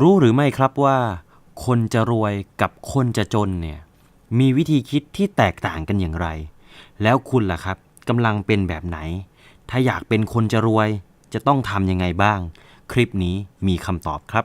รู้หรือไม่ครับว่า คนจะรวยกับคนจะจนเนี่ยมีวิธีคิดที่แตกต่างกันอย่างไร แล้วคุณล่ะครับกำลังเป็นแบบไหน ถ้าอยากเป็นคนจะรวยจะต้องทำยังไงบ้าง คลิปนี้มีคำตอบครับ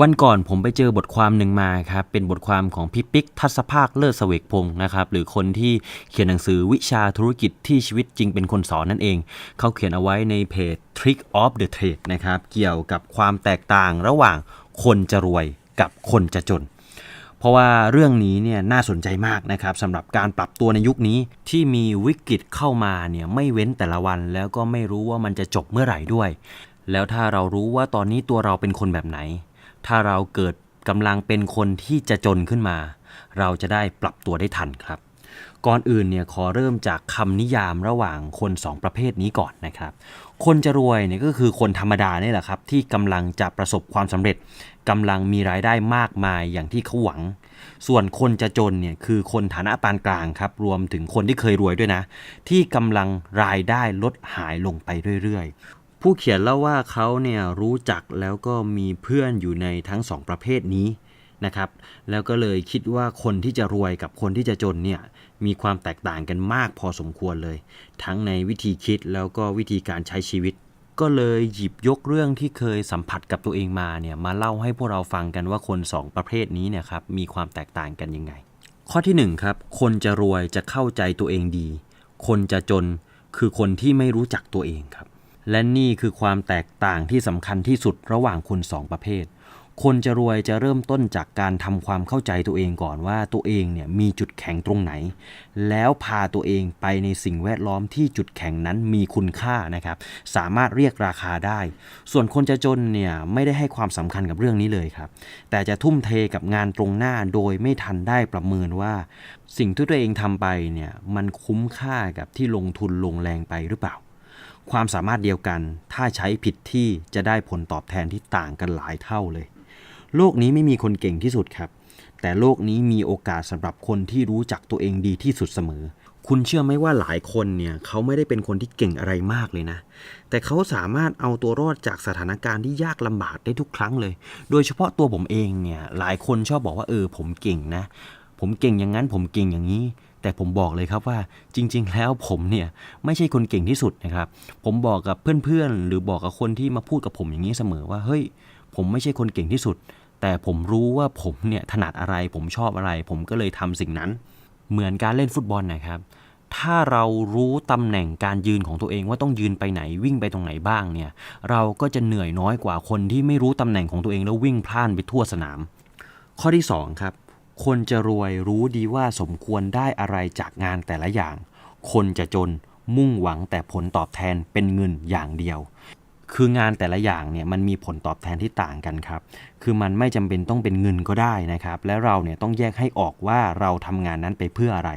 วันก่อนผมไปเจอบทความหนึ่งมาครับเป็นบทความของพี่ปิ๊กทัศภาคเลิศเสวกพงศ์นะครับหรือคนที่เขียนหนังสือวิชาธุรกิจที่ชีวิตจริงเป็นคนสอนนั่นเอง เขาเขียนเอาไว้ในเพจ Trick of the Trade นะครับเกี่ยวกับความแตกต่างระหว่างคนจะรวยกับคนจะจน เพราะว่าเรื่องนี้เนี่ยน่าสนใจมากนะครับสำหรับการปรับตัวในยุคนี้ที่มีวิกฤตเข้ามาเนี่ยไม่เว้นแต่ละวันแล้วก็ไม่รู้ว่ามันจะจบเมื่อไหร่ด้วย แล้วถ้าเรารู้ว่าตอนนี้ตัวเราเป็นคนแบบไหน ถ้าเราเกิดกำลังเป็นคนที่จะจนขึ้นมา เราจะได้ปรับตัวได้ทันครับ ก่อนอื่นเนี่ยขอเริ่มจากคำนิยามระหว่างคนสองประเภทนี้ก่อนนะครับ คนจะรวยเนี่ยก็คือคนธรรมดาเนี่ยแหละครับ ที่กำลังจะประสบความสำเร็จกำลังมีรายได้มากมายอย่างที่เขาหวัง ส่วนคนจะจนเนี่ยคือคนฐานะปานกลางครับ รวมถึงคนที่เคยรวยด้วยนะ ที่กำลังรายได้ลดหายลงไปเรื่อยๆ ผู้เขียนเล่าว่าเขาเนี่ยรู้จักแล้วก็มีเพื่อนอยู่ในทั้งสองประเภทนี้นะครับ แล้วก็เลยคิดว่าคนที่จะรวยกับคนที่จะจนเนี่ยมีความแตกต่างกันมากพอสมควรเลย ทั้งในวิธีคิดแล้วก็วิธีการใช้ชีวิต ก็เลยหยิบยกเรื่องที่เคยสัมผัสกับตัวเองมาเนี่ยมาเล่าให้พวกเราฟังกันว่าคนสองประเภทนี้เนี่ยครับมีความแตกต่างกันยังไง ข้อที่หนึ่งครับคนจะรวยจะเข้าใจตัวเองดี คนจะจนคือคนที่ไม่รู้จักตัวเองครับ และนี่คือความแตกต่างที่สำคัญที่สุดระหว่างคนสองประเภท คนจะรวยจะเริ่มต้นจากการทำความเข้าใจตัวเองก่อนว่าตัวเองเนี่ยมีจุดแข็งตรงไหน แล้วพาตัวเองไปในสิ่งแวดล้อมที่จุดแข็งนั้นมีคุณค่านะครับ สามารถเรียกราคาได้ ส่วนคนจะจนเนี่ยไม่ได้ให้ความสำคัญกับเรื่องนี้เลยครับ แต่จะทุ่มเทกับงานตรงหน้าโดยไม่ทันได้ประเมินว่า สิ่งที่ตัวเองทำไปเนี่ยมันคุ้มค่ากับที่ลงทุนลงแรงไปหรือเปล่า ความสามารถเดียวกัน ถ้าใช้ผิดที่จะได้ผลตอบแทนที่ต่างกันหลายเท่าเลย โลกนี้ไม่มีคนเก่งที่สุดครับ แต่โลกนี้มีโอกาสสำหรับคนที่รู้จักตัวเองดีที่สุดเสมอ คุณเชื่อไหมว่าหลายคนเนี่ยเขาไม่ได้เป็นคนที่เก่งอะไรมากเลยนะ แต่เขาสามารถเอาตัวรอดจากสถานการณ์ที่ยากลำบากได้ทุกครั้งเลย โดยเฉพาะตัวผมเองเนี่ยหลายคนชอบบอกว่าเออผมเก่งนะ ผมเก่งอย่างนั้นผมเก่งอย่างนี้ แต่ผมบอกเลยครับว่าจริง ๆ แล้วผมเนี่ยไม่ใช่คนเก่งที่สุดนะครับ ผมบอกกับเพื่อนๆ หรือบอกกับคนที่มาพูดกับผมอย่างนี้เสมอว่าเฮ้ย ผมไม่ใช่คนเก่งที่สุด แต่ผมรู้ว่าผมเนี่ยถนัดอะไร ผมชอบอะไร ผมก็เลยทำสิ่งนั้น เหมือนการเล่นฟุตบอลนะครับ ถ้าเรารู้ตำแหน่งการยืนของตัวเองว่าต้องยืนไปไหนวิ่งไปตรงไหนบ้างเนี่ย เราก็จะเหนื่อยน้อยกว่าคนที่ไม่รู้ตำแหน่งของตัวเองแล้ววิ่งพล่านไปทั่วสนาม ข้อที่2ครับ คนจะรวยรู้ดีว่าสมควรได้อะไรจากงานแต่ละอย่าง คนจะจนมุ่งหวังแต่ผลตอบแทนเป็นเงินอย่างเดียว คืองานแต่ละอย่างเนี่ยมันมีผลตอบแทนที่ต่างกันครับ คือมันไม่จำเป็นต้องเป็นเงินก็ได้นะครับ และเราเนี่ยต้องแยกให้ออกว่าเราทำงานนั้นไปเพื่ออะไร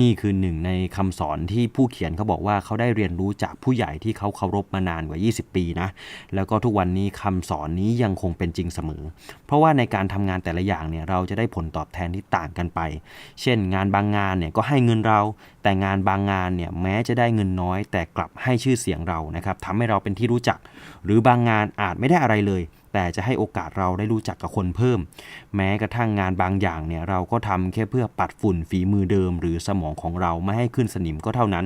นี่คือหนึ่งในคำสอนที่ผู้เขียนเขาบอกว่าเขาได้เรียนรู้จากผู้ใหญ่ที่เขาเคารพมานานกว่า 20 ปีนะ แล้วก็ทุกวันนี้คำสอนนี้ยังคงเป็นจริงเสมอ เพราะว่าในการทำงานแต่ละอย่างเนี่ยเราจะได้ผลตอบแทนที่ต่างกันไป เช่น งานบางงานเนี่ยก็ให้เงินเรา แต่งานบางงานเนี่ยแม้จะได้เงินน้อย แต่กลับให้ชื่อเสียงเรานะครับทำให้เราเป็นที่รู้จัก หรือบางงานอาจไม่ได้อะไรเลย แต่จะให้โอกาสเราได้รู้จักกับคนเพิ่ม แม้กระทั่งงานบางอย่างเนี่ยเราก็ทำแค่เพื่อปัดฝุ่นฝีมือเดิม หรือสมองของเราไม่ให้ขึ้นสนิมก็เท่านั้น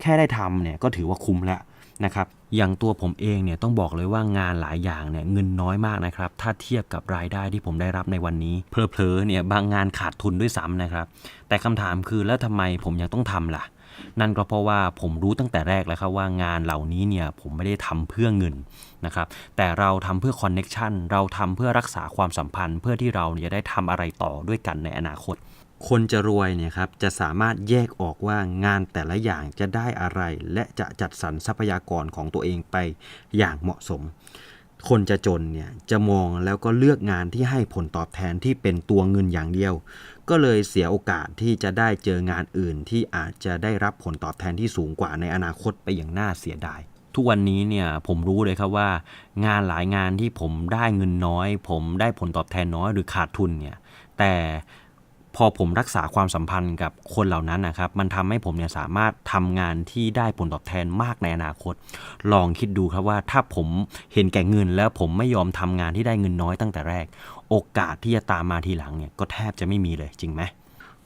แค่ได้ทำเนี่ยก็ถือว่าคุ้มแล้วนะครับอย่างตัวผมเองเนี่ยต้องบอกเลยว่างานหลายอย่างเนี่ยเงินน้อยมากนะครับ ถ้าเทียบกับรายได้ที่ผมได้รับในวันนี้เพลอๆเนี่ยบางงานขาดทุนด้วยซ้ำนะครับ แต่คำถามคือแล้วทำไมผมยังต้องทำล่ะ นั่นก็เพราะว่าผมรู้ตั้งแต่แรกแล้วครับว่างานเหล่านี้เนี่ยผมไม่ได้ทำเพื่อเงินนะครับแต่เราทำเพื่อคอนเน็ชันเราทำเพื่อรักษาความสัมพันธ์ เพื่อที่เราจะได้ทำอะไรต่อด้วยกันในอนาคต คนจะรวยเนี่ยครับจะสามารถแยกออกว่างานแต่ละอย่างจะได้อะไร และจะจัดสรรทรัพยากรของตัวเองไปอย่างเหมาะสมคนจะจนเนี่ยจะมองแล้วก็เลือกงานที่ให้ผลตอบแทนที่เป็นตัวเงินอย่างเดียว ก็เลยเสียโอกาสที่จะได้เจองานอื่นที่อาจจะได้รับผลตอบแทนที่สูงกว่าในอนาคตไปอย่างน่าเสียดาย ทุกวันนี้เนี่ยผมรู้เลยครับว่า งานหลายงานที่ผมได้เงินน้อย ผมได้ผลตอบแทนน้อยหรือขาดทุนเนี่ยแต่พอผมรักษาความสัมพันธ์กับคนเหล่านั้นนะครับ มันทำให้ผมเนี่ยสามารถทำงานที่ได้ผลตอบแทนมากในอนาคต ลองคิดดูครับว่าถ้าผมเห็นแก่เงินแล้วผมไม่ยอมทำงานที่ได้เงินน้อยตั้งแต่แรก โอกาสที่จะตามมาทีหลังเนี่ยก็แทบจะไม่มีเลยจริงไหม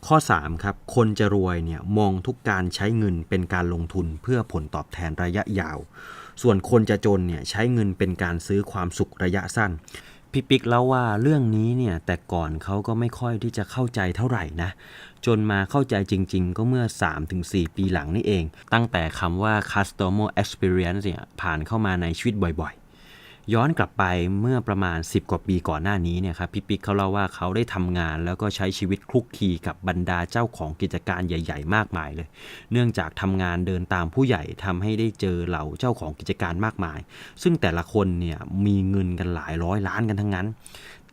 ข้อ3ครับคนจะรวยเนี่ยมองทุกการใช้เงินเป็นการลงทุนเพื่อผลตอบแทนระยะยาว ส่วนคนจะจนเนี่ยใช้เงินเป็นการซื้อความสุขระยะสั้นพี่ปิ๊กเล่าว่าเรื่องนี้เนี่ยแต่ก่อนเขาก็ไม่ค่อยที่จะเข้าใจเท่าไหร่นะ จนมาเข้าใจจริง ๆ ก็เมื่อ 3-4 ปีหลังนี่เอง ตั้งแต่คำว่า customer experience เนี่ยผ่านเข้ามาในชีวิตบ่อยๆ ย้อนกลับไปเมื่อประมาณ 10 กว่าปีก่อนหน้านี้เนี่ยครับพี่ปิ๊กเขาเล่าว่าเขาได้ทำงาน แล้วก็ใช้ชีวิตคลุกคลีกับบรรดาเจ้าของกิจการใหญ่ ๆ มากมายเลย เนื่องจากทำงานเดินตามผู้ใหญ่ทำให้ได้เจอเหล่าเจ้าของกิจการมากมาย ซึ่งแต่ละคนเนี่ยมีเงินกันหลายร้อยล้านกันทั้งนั้น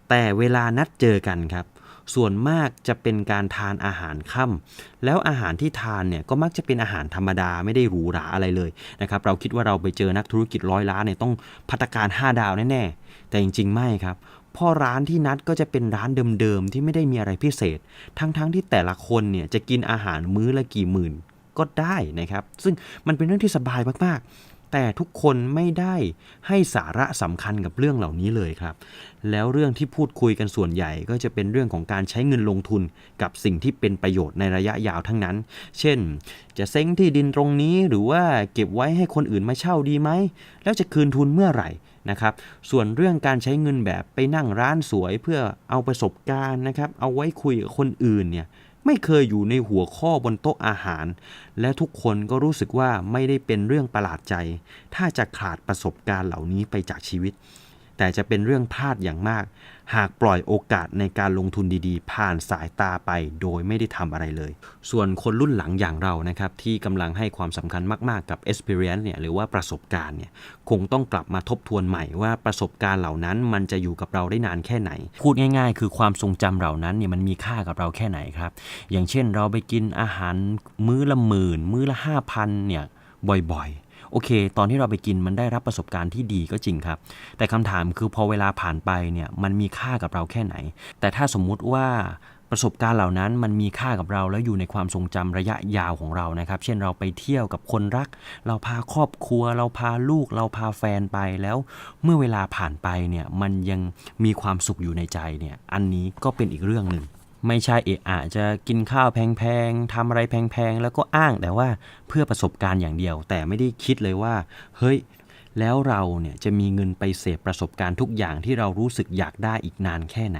แต่เวลานัดเจอกันครับ ส่วนมากจะเป็นการทานอาหารค่ำแล้วอาหารที่ทานเนี่ยก็มักจะเป็นอาหารธรรมดาไม่ได้หรูหราอะไรเลยนะครับเราคิดว่าเราไปเจอนักธุรกิจร้อยล้านเนี่ยต้องพัตตาการ 5 ดาวแน่ๆแต่จริง ๆ ไม่ครับเพ่อร้านที่นัดก็จะเป็นร้านเดิมๆที่ไม่ได้มีอะไรพิเศษ ทั้งๆที่แต่ละคนเนี่ยจะกินอาหารมื้อละกี่หมื่นก็ได้นะครับ ซึ่งมันเป็นเรื่องที่สบายมากๆ แต่ทุกคนไม่ได้ให้สาระสำคัญกับเรื่องเหล่านี้เลยครับ แล้วเรื่องที่พูดคุยกันส่วนใหญ่ก็จะเป็นเรื่องของการใช้เงินลงทุนกับสิ่งที่เป็นประโยชน์ในระยะยาวทั้งนั้น เช่น จะเซ้งที่ดินตรงนี้หรือว่าเก็บไว้ให้คนอื่นมาเช่าดีไหม แล้วจะคืนทุนเมื่อไหร่นะครับ ส่วนเรื่องการใช้เงินแบบไปนั่งร้านสวยเพื่อเอาประสบการณ์นะครับ เอาไว้คุยกับคนอื่นเนี่ย ไม่เคยอยู่ในหัวข้อบนโต๊ะอาหาร และทุกคนก็รู้สึกว่าไม่ได้เป็นเรื่องประหลาดใจ ถ้าจะขาดประสบการณ์เหล่านี้ไปจากชีวิต แต่จะเป็นเรื่องพลาดอย่างมาก หากปล่อยโอกาสในการลงทุนดีๆ ผ่านสายตาไปโดยไม่ได้ทำอะไรเลย ส่วนคนรุ่นหลังอย่างเรานะครับที่กำลังให้ความสำคัญมากๆกับ experience เนี่ยหรือว่าประสบการณ์เนี่ยคงต้องกลับมาทบทวนใหม่ว่าประสบการณ์เหล่านั้นมันจะอยู่กับเราได้นานแค่ไหน พูดง่าย ๆ คือความทรงจำเหล่านั้นเนี่ยมันมีค่ากับเราแค่ไหนครับ อย่างเช่นเราไปกินอาหารมื้อละหมื่น มื้อละห้าพันเนี่ยบ่อยๆ โอเค ตอนที่เราไปกินมันได้รับประสบการณ์ที่ดีก็จริงครับ แต่คำถามคือพอเวลาผ่านไปเนี่ยมันมีค่ากับเราแค่ไหน แต่ถ้าสมมุติว่าประสบการณ์เหล่านั้นมันมีค่ากับเราแล้วอยู่ในความทรงจำระยะยาวของเรานะครับ เช่นเราไปเที่ยวกับคนรัก เราพาครอบครัว เราพาลูก เราพาแฟนไปแล้ว เมื่อเวลาผ่านไปเนี่ยมันยังมีความสุขอยู่ในใจเนี่ยอันนี้ก็เป็นอีกเรื่องหนึ่ง ไม่ใช่เอะอะจะกินข้าวแพงๆทำอะไรแพงๆ แล้วก็อ้างแต่ว่าเพื่อประสบการณ์อย่างเดียว แต่ไม่ได้คิดเลยว่า เฮ้ย แล้วเราเนี่ยจะมีเงินไปเสพประสบการณ์ทุกอย่างที่เรารู้สึกอยากได้อีกนานแค่ไหน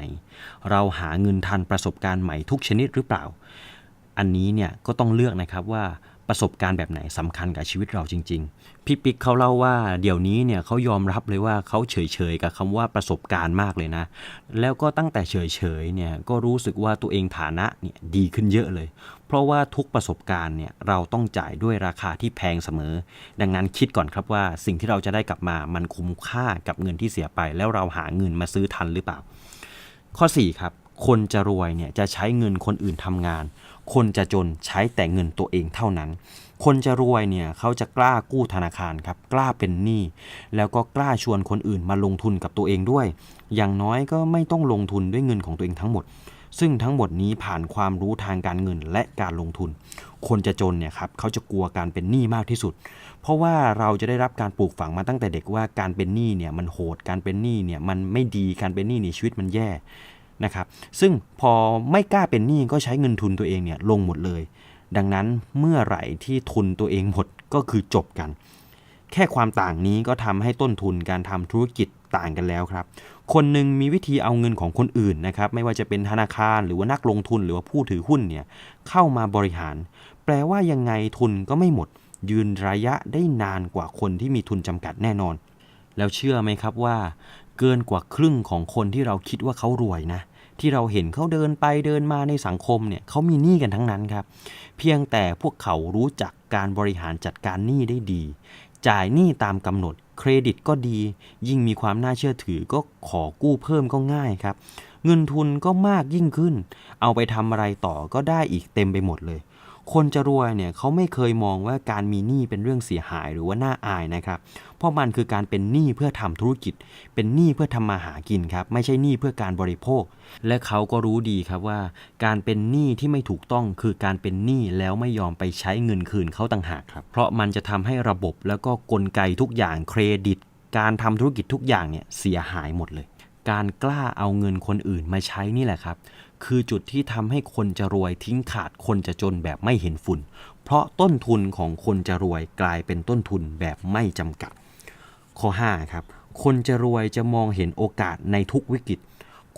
เราหาเงินทันประสบการณ์ใหม่ทุกชนิดหรือเปล่า อันนี้เนี่ยก็ต้องเลือกนะครับว่า ประสบการณ์แบบไหนสำคัญกับชีวิตเราจริง ๆ พี่ปิ๊กเขาเล่าว่าเดี๋ยวนี้เนี่ยเขายอมรับเลยว่าเขาเฉยๆกับคำว่าประสบการณ์มากเลยนะ แล้วก็ตั้งแต่เฉยๆเนี่ยก็รู้สึกว่าตัวเองฐานะเนี่ยดีขึ้นเยอะเลย เพราะว่าทุกประสบการณ์เนี่ยเราต้องจ่ายด้วยราคาที่แพงเสมอ ดังนั้นคิดก่อนครับว่าสิ่งที่เราจะได้กลับมามันคุ้มค่ากับเงินที่เสียไป แล้วเราหาเงินมาซื้อทันหรือเปล่า ข้อ 4 ครับ คนจะรวยเนี่ยจะใช้เงินคนอื่นทำงาน คนจะจนใช้แต่เงินตัวเองเท่านั้น คนจะรวยเนี่ยเขาจะกล้ากู้ธนาคารครับกล้าเป็นหนี้แล้วก็กล้าชวนคนอื่นมาลงทุนกับตัวเองด้วย อย่างน้อยก็ไม่ต้องลงทุนด้วยเงินของตัวเองทั้งหมด ซึ่งทั้งหมดนี้ผ่านความรู้ทางการเงินและการลงทุน คนจะจนเนี่ยครับเขาจะกลัวการเป็นหนี้มากที่สุด เพราะว่าเราจะได้รับการปลูกฝังมาตั้งแต่เด็กว่าการเป็นหนี้เนี่ยมันโหดการเป็นหนี้เนี่ยมันไม่ดีการเป็นหนี้ในชีวิตมันแย่ นะครับซึ่งพอไม่กล้าเป็นหนี้ก็ใช้เงินทุนตัวเองเนี่ยลงหมดเลย ดังนั้นเมื่อไหร่ที่ทุนตัวเองหมดก็คือจบกัน แค่ความต่างนี้ก็ทำให้ต้นทุนการทำธุรกิจต่างกันแล้วครับ คนหนึ่งมีวิธีเอาเงินของคนอื่นนะครับไม่ว่าจะเป็นธนาคารหรือว่านักลงทุนหรือว่าผู้ถือหุ้นเนี่ยเข้ามาบริหาร แปลว่ายังไงทุนก็ไม่หมด ยืนระยะได้นานกว่าคนที่มีทุนจำกัดแน่นอน แล้วเชื่อไหมครับว่า เกินกว่าครึ่งของคนที่เราคิดว่าเขารวยนะ ที่เราเห็นเขาเดินไปเดินมาในสังคมเนี่ยเขามีหนี้กันทั้งนั้นครับ เพียงแต่พวกเขารู้จักการบริหารจัดการหนี้ได้ดี จ่ายหนี้ตามกำหนด เครดิตก็ดี ยิ่งมีความน่าเชื่อถือก็ขอกู้เพิ่มก็ง่ายครับ เงินทุนก็มากยิ่งขึ้น เอาไปทำอะไรต่อก็ได้อีกเต็มไปหมดเลยคนจะรวยเนี่ยเขาไม่เคยมองว่าการมีหนี้เป็นเรื่องเสียหายหรือว่าน่าอายนะครับ ราะมันคือการเป็นหนี้เพื่อทำธุรกิจ เป็นหนี้เพื่อทำมาหากินครับไม่ใช่หนี้เพื่อการบริโภค และเขาก็รู้ดีครับว่า การเป็นหนี้ที่ไม่ถูกต้องคือการเป็นหนี้แล้วไม่ยอมไปใช้เงินคืนเขาต่างหากครับเพราะมันจะทำให้ระบบแล้วก็กลไกทุกอย่างเครดิต การทำธุรกิจทุกอย่างเนี่ยเสียหายหมดเลย การกล้าเอาเงินคนอื่นมาใช้นี่แหละครับคือจุดที่ทำให้คนจะรวยทิ้งขาดคนจะจนแบบไม่เห็นฝุ่น เพราะต้นทุนของคนจะรวยกลายเป็นต้นทุนแบบไม่จำกัด ข้อ5ครับคนจะรวยจะมองเห็นโอกาสในทุกวิกฤต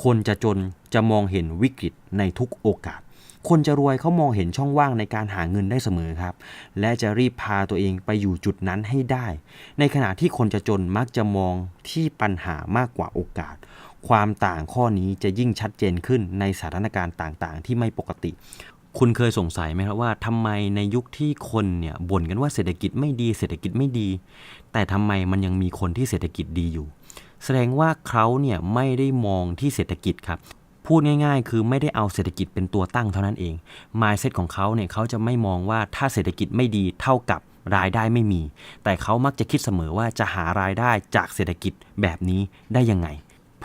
คนจะจนจะมองเห็นวิกฤตในทุกโอกาส คนจะรวยเขามองเห็นช่องว่างในการหาเงินได้เสมอครับ และจะรีบพาตัวเองไปอยู่จุดนั้นให้ได้ ในขณะที่คนจะจนมักจะมองที่ปัญหามากกว่าโอกาส ความต่างข้อนี้จะยิ่งชัดเจนขึ้นในสถานการณ์ต่างๆ ที่ไม่ปกติ คุณเคยสงสัยไหมครับว่าทำไมในยุคที่คนเนี่ยบ่นกันว่าเศรษฐกิจไม่ดีเศรษฐกิจไม่ดี แต่ทำไมมันยังมีคนที่เศรษฐกิจดีอยู่ แสดงว่าเขาเนี่ยไม่ได้มองที่เศรษฐกิจครับพูดง่ายๆ คือไม่ได้เอาเศรษฐกิจเป็นตัวตั้งเท่านั้นเอง mindset ของเขาเนี่ยเขาจะไม่มองว่าถ้าเศรษฐกิจไม่ดีเท่ากับรายได้ไม่มี แต่เขามักจะคิดเสมอว่าจะหารายได้จากเศรษฐกิจแบบนี้ได้ยังไง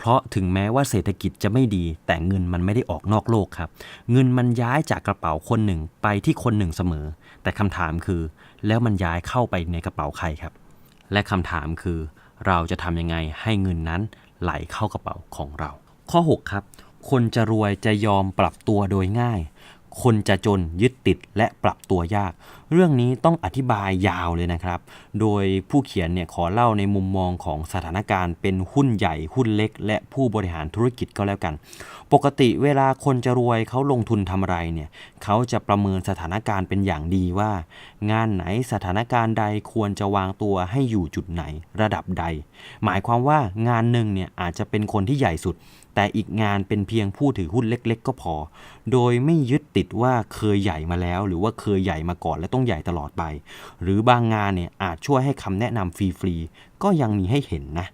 เพราะถึงแม้ว่าเศรษฐกิจจะไม่ดี แต่เงินมันไม่ได้ออกนอกโลกครับ เงินมันย้ายจากกระเป๋าคนหนึ่งไปที่คนหนึ่งเสมอ แต่คำถามคือ แล้วมันย้ายเข้าไปในกระเป๋าใครครับ และคำถามคือ เราจะทำยังไงให้เงินนั้นไหลเข้ากระเป๋าของเรา ข้อ 6 ครับ คนจะรวยจะยอมปรับตัวโดยง่าย คนจะจนยึดติดและปรับตัวยาก เรื่องนี้ต้องอธิบายยาวเลยนะครับ โดยผู้เขียนเนี่ยขอเล่าในมุมมองของสถานการณ์เป็นหุ้นใหญ่หุ้นเล็ก และผู้บริหารธุรกิจก็แล้วกัน ปกติเวลาคนจะรวยเขาลงทุนทำอะไรเนี่ยเขาจะประเมินสถานการณ์เป็นอย่างดีว่า งานไหนสถานการณ์ใดควรจะวางตัวให้อยู่จุดไหนระดับใด หมายความว่างานหนึ่งเนี่ยอาจจะเป็นคนที่ใหญ่สุด แต่อีกงานเป็นเพียงผู้ถือหุ้นเล็ก ๆ ก็พอ โดยไม่ยึดติดว่าเคยใหญ่มาแล้ว หรือว่าเคยใหญ่มาก่อนและต้องใหญ่ตลอดไป หรือบางงานเนี่ยอาจช่วยให้คำแนะนำฟรีๆก็ยังมีให้เห็นนะ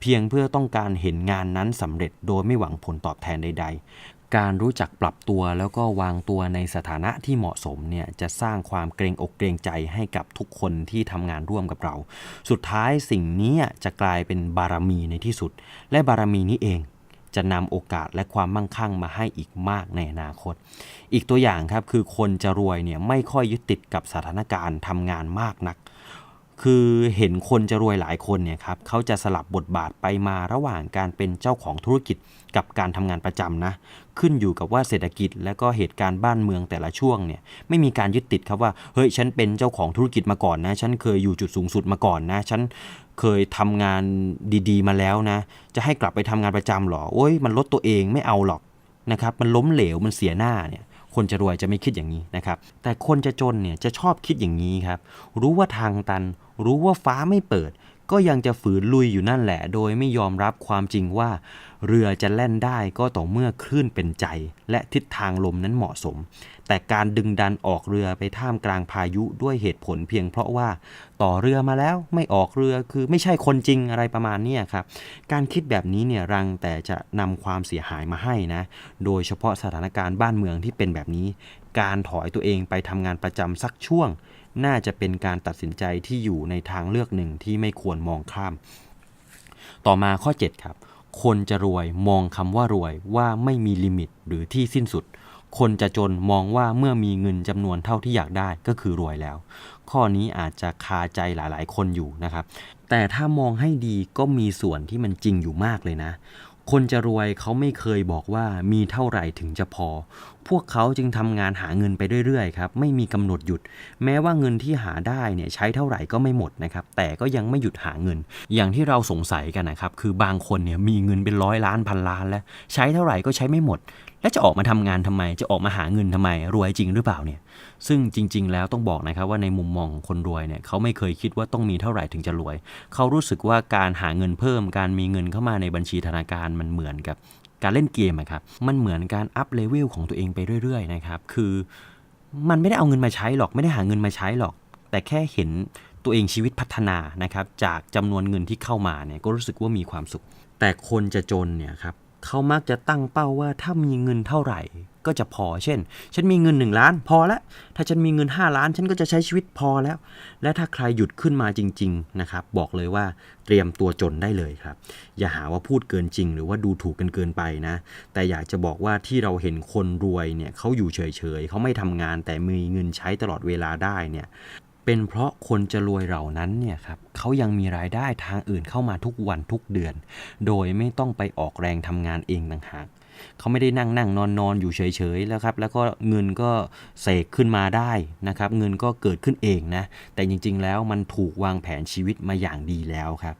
เพียงเพื่อต้องการเห็นงานนั้นสำเร็จโดยไม่หวังผลตอบแทนใด ๆการรู้จักปรับตัวแล้วก็วางตัวในสถานะที่เหมาะสมเนี่ยจะสร้างความเกรงอกเกรงใจให้กับทุกคนที่ทำงานร่วมกับเรา สุดท้ายสิ่งนี้จะกลายเป็นบารมีในที่สุด และบารมีนี้เอง จะนำโอกาสและความมั่งคั่งมาให้อีกมากในอนาคต อีกตัวอย่างครับคือคนจะรวยเนี่ยไม่ค่อยยึดติดกับสถานการณ์ทำงานมากนัก คือเห็นคนจะรวยหลายคนเนี่ยครับเขาจะสลับบทบาทไปมาระหว่างการเป็นเจ้าของธุรกิจกับการทำงานประจำนะ ขึ้นอยู่กับว่าเศรษฐกิจและก็เหตุการณ์บ้านเมืองแต่ละช่วงเนี่ยไม่มีการยึดติดครับว่าเฮ้ยฉันเป็นเจ้าของธุรกิจมาก่อนนะ ฉันเคยอยู่จุดสูงสุดมาก่อนนะ ฉันเคยทำงานดีๆ มาแล้วนะ จะให้กลับไปทำงานประจำหรอโอ้ยมันลดตัวเองไม่เอาหรอกนะครับมันล้มเหลวมันเสียหน้าเนี่ยคนจะรวยจะไม่คิดอย่างนี้นะครับแต่คนจะจนเนี่ยจะชอบคิดอย่างนี้ครับรู้ว่าทางตัน รู้ว่าฟ้าไม่เปิด ก็ยังจะฝืนลุยอยู่นั่นแหละ โดยไม่ยอมรับความจริงว่า เรือจะแล่นได้ก็ต่อเมื่อคลื่นเป็นใจ และทิศทางลมนั้นเหมาะสม แต่การดึงดันออกเรือไปท่ามกลางพายุด้วยเหตุผลเพียงเพราะว่าต่อเรือมาแล้วไม่ออกเรือคือไม่ใช่คนจริงอะไรประมาณนี้ครับ การคิดแบบนี้เนี่ยรังแต่จะนำความเสียหายมาให้นะ โดยเฉพาะสถานการณ์บ้านเมืองที่เป็นแบบนี้ การถอยตัวเองไปทำงานประจำสักช่วง น่าจะเป็นการตัดสินใจที่อยู่ในทางเลือกหนึ่งที่ไม่ควรมองข้าม ต่อมาข้อ 7 ครับ คนจะรวยมองคำว่ารวยว่าไม่มีลิมิตหรือที่สิ้นสุด คนจะจนมองว่าเมื่อมีเงินจำนวนเท่าที่อยากได้ก็คือรวยแล้ว ข้อนี้อาจจะคาใจหลายๆ คนอยู่นะครับ แต่ถ้ามองให้ดีก็มีส่วนที่มันจริงอยู่มากเลยนะ คนจะรวยเขาไม่เคยบอกว่ามีเท่าไหร่ถึงจะพอ พวกเขาจึงทำงานหาเงินไปเรื่อยๆครับ ไม่มีกำหนดหยุด แม้ว่าเงินที่หาได้เนี่ยใช้เท่าไหร่ก็ไม่หมดนะครับ แต่ก็ยังไม่หยุดหาเงิน อย่างที่เราสงสัยกันนะครับ คือบางคนเนี่ยมีเงินเป็นร้อยล้านพันล้านแล้ว ใช้เท่าไหร่ก็ใช้ไม่หมด แล้วจะออกมาทำงานทำไม จะออกมาหาเงินทำไม รวยจริงหรือเปล่าเนี่ย ซึ่งจริง ๆ แล้วต้องบอกนะครับว่าในมุมมองของคนรวยเนี่ยเขาไม่เคยคิดว่าต้องมีเท่าไหร่ถึงจะรวย เขารู้สึกว่าการหาเงินเพิ่ม การมีเงินเข้ามาในบัญชีธนาคารมันเหมือนกับ การเล่นเกมครับ มันเหมือนการอัพเลเวลของตัวเองไปเรื่อย ๆ นะครับ คือมันไม่ได้เอาเงินมาใช้หรอก ไม่ได้หาเงินมาใช้หรอก แต่แค่เห็นตัวเองชีวิตพัฒนานะครับ จากจำนวนเงินที่เข้ามาเนี่ยก็รู้สึกว่ามีความสุข แต่คนจะจนเนี่ยครับ เขามักจะตั้งเป้าว่าถ้ามีเงินเท่าไหร่ก็จะพอ เช่น ฉันมีเงิน 1 ล้านพอแล้ว ถ้าฉันมีเงิน 5 ล้าน ฉันก็จะใช้ชีวิตพอแล้ว และถ้าใครหยุดขึ้นมาจริง ๆ นะครับ บอกเลยว่าเตรียมตัวจนได้เลยครับ อย่าหาว่าพูดเกินจริง หรือว่าดูถูกกันเกินไปนะ แต่อยากจะบอกว่าที่เราเห็นคนรวยเนี่ยเขาอยู่เฉยๆเขาไม่ทำงานแต่มีเงินใช้ตลอดเวลาได้เนี่ย เป็นเพราะคนจะรวยเหล่านั้นเนี่ยครับเขายังมีรายได้ทางอื่นเข้ามาทุกวันทุกเดือน โดยไม่ต้องไปออกแรงทำงานเองต่างหาก เขาไม่ได้นั่งนั่งนอนนอนอยู่เฉยๆแล้วครับแล้วก็เงินก็เสกขึ้นมาได้นะครับเงินก็เกิดขึ้นเองนะแต่จริงๆแล้วมันถูกวางแผนชีวิตมาอย่างดีแล้วครับ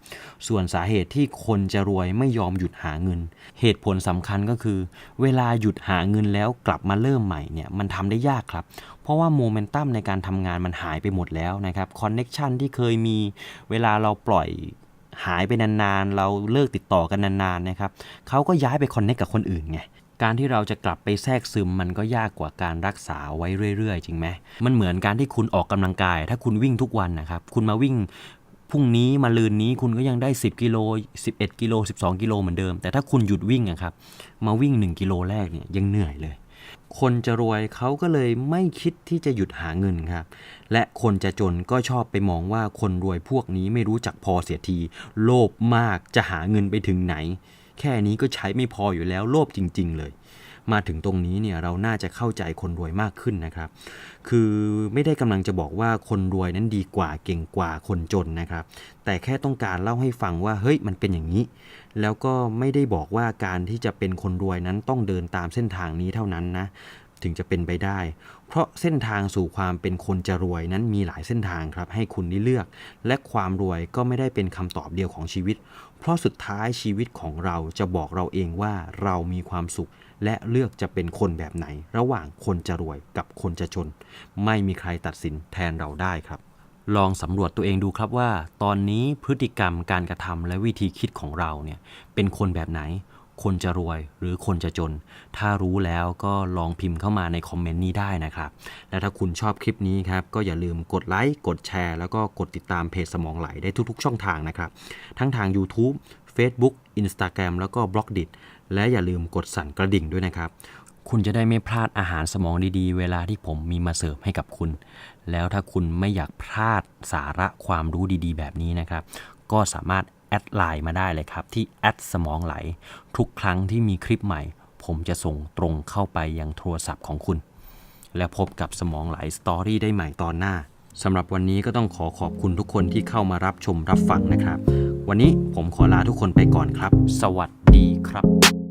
ส่วนสาเหตุที่คนจะรวยไม่ยอมหยุดหาเงิน เหตุผลสำคัญก็คือ เวลาหยุดหาเงินแล้วกลับมาเริ่มใหม่เนี่ยมันทำได้ยากครับเพราะว่าโมเมนตัมในการทำงานมันหายไปหมดแล้วนะครับคอนเน็ชันที่เคยมีเวลาเราปล่อย หายไปนานๆ เราเลิกติดต่อกันนานๆนะครับเขาก็ย้ายไปคอนเน็กกับคนอื่นไงการที่เราจะกลับไปแทรกซึมมันก็ยากกว่าการรักษาไว้เรื่อยๆ จริงไหมมันเหมือนการที่คุณออกกำลังกาย ถ้าคุณวิ่งทุกวันนะครับ คุณมาวิ่งพรุ่งนี้มาลืนนี้คุณก็ยังได้ 10กิโล11กิโล12กิโลเหมือนเดิม แต่ถ้าคุณหยุดวิ่งอะครับ มาวิ่ง 1กิโลแรกเนี่ยยังเหนื่อยเลย คนจะรวยเขาก็เลยไม่คิดที่จะหยุดหาเงินครับ และคนจะจนก็ชอบไปมองว่าคนรวยพวกนี้ไม่รู้จักพอเสียที โลภมากจะหาเงินไปถึงไหน แค่นี้ก็ใช้ไม่พออยู่แล้วโลภจริง ๆ เลย มาถึงตรงนี้เนี่ยเราน่าจะเข้าใจคนรวยมากขึ้นนะครับ คือไม่ได้กำลังจะบอกว่าคนรวยนั้นดีกว่าเก่งกว่าคนจนนะครับ แต่แค่ต้องการเล่าให้ฟังว่าเฮ้ยมันเป็นอย่างนี้ แล้วก็ไม่ได้บอกว่าการที่จะเป็นคนรวยนั้นต้องเดินตามเส้นทางนี้เท่านั้นนะถึงจะเป็นไปได้ เพราะเส้นทางสู่ความเป็นคนจะรวยนั้นมีหลายเส้นทางครับ ให้คุณได้เลือก และความรวยก็ไม่ได้เป็นคำตอบเดียวของชีวิต เพราะสุดท้ายชีวิตของเราจะบอกเราเองว่าเรามีความสุข และเลือกจะเป็นคนแบบไหน ระหว่างคนจะรวยกับคนจะจน ไม่มีใครตัดสินแทนเราได้ครับ ลองสำรวจตัวเองดูครับว่า ตอนนี้พฤติกรรมการกระทำและวิธีคิดของเราเนี่ยเป็นคนแบบไหน คนจะรวยหรือคนจะจน ถ้ารู้แล้วก็ลองพิมพ์เข้ามาในคอมเมนต์นี้ได้นะครับ และถ้าคุณชอบคลิปนี้ครับ ก็อย่าลืมกดไลค์กดแชร์ แล้วก็กดติดตามเพจสมองไหลได้ทุกๆ ช่องทางนะครับ ทั้งทาง YouTube Facebook Instagram แล้วก็ b l o g d i t และอย่าลืมกดสั่นกระดิ่งด้วยนะครับ คุณจะได้ไม่พลาดอาหารสมองดีๆ เวลาที่ผมมีมาเสิร์ฟให้กับคุณ แล้วถ้าคุณไม่อยากพลาดสาระความรู้ดีๆ แบบนี้นะครับ ก็สามารถแอดไลน์มาได้เลยครับ ที่แอดสมองไหล ทุกครั้งที่มีคลิปใหม่ ผมจะส่งตรงเข้าไปยังโทรศัพท์ของคุณ และพบกับสมองไหลสตอรี่ได้ใหม่ตอนหน้าสำหรับวันนี้ก็ต้องขอขอบคุณทุกคนที่เข้ามารับชมรับฟังนะครับ วันนี้ผมขอลาทุกคนไปก่อนครับ สวัสดีครับ